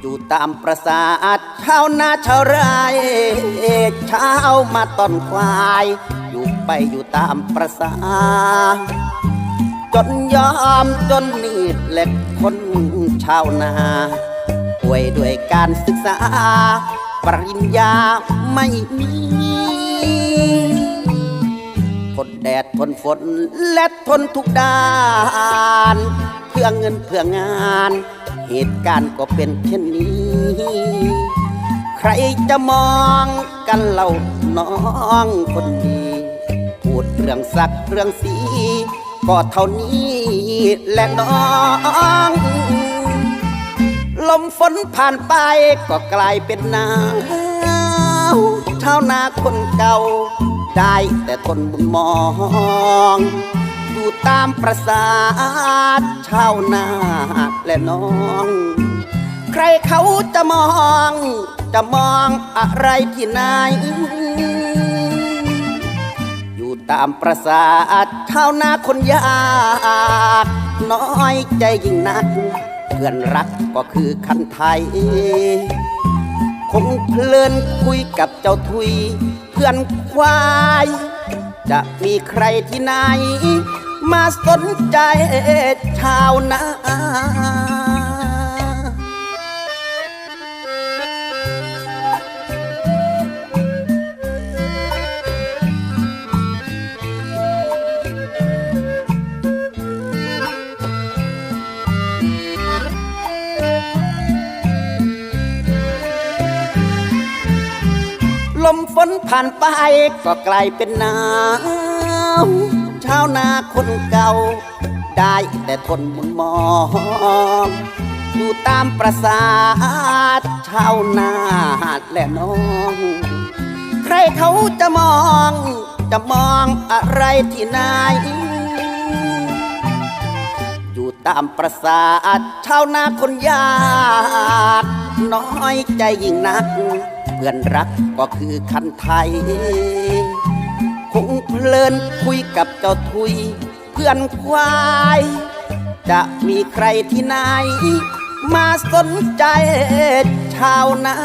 อยู่ตามประสาทชาวนาชาวไร่เช้ามาต้นควาย อยู่ไปอยู่ตามประสา จนยอมจนมีดเหล็กคนชาวนาป่วยด้วยการศึกษา ปริญญาไม่มีทนแดดทนฝนและทนทุกด้าน เพื่อเงินเพื่องาน เหตุการณ์ก็เป็นเช่นนี้ ใครจะมองกันเล่าน้องคนดี พูดเรื่องสักเรื่องสี ก็เท่านี้แหละน้องลมฝนผ่านไปก็กลายเป็นหนาวชานาคนเก่า ได้แต่ทนบุญมองอยู่ตามประสาทชานาและน้อง ใครเขาจะมอง จะมองอะไรที่ไหน ตามประสาทชาวนาคนยากน้อยใจยิ่งนัก เพื่อนรักก็คือคันไทย คงเพลินคุยกับเจ้าทุย เพื่อนควาย จะมีใครที่ไหน มาสนใจชาวนา มฝนผ่านไปก็กลายเป็นหนาวชาวนาคนเก่า ได้แต่ทนมุนมองอยู่ตามประสาทชาวนาและน้อง ใครเขาจะมอง จะมองอะไรที่ไหนอยู่ตามประสาทชาวนาคนยาก น้อยใจยิ่งนัก เพื่อนรักก็คือคันไทย คงเพลินคุยกับเจ้าทุย เพื่อนควาย จะมีใครที่ไหน มาสนใจชาวนา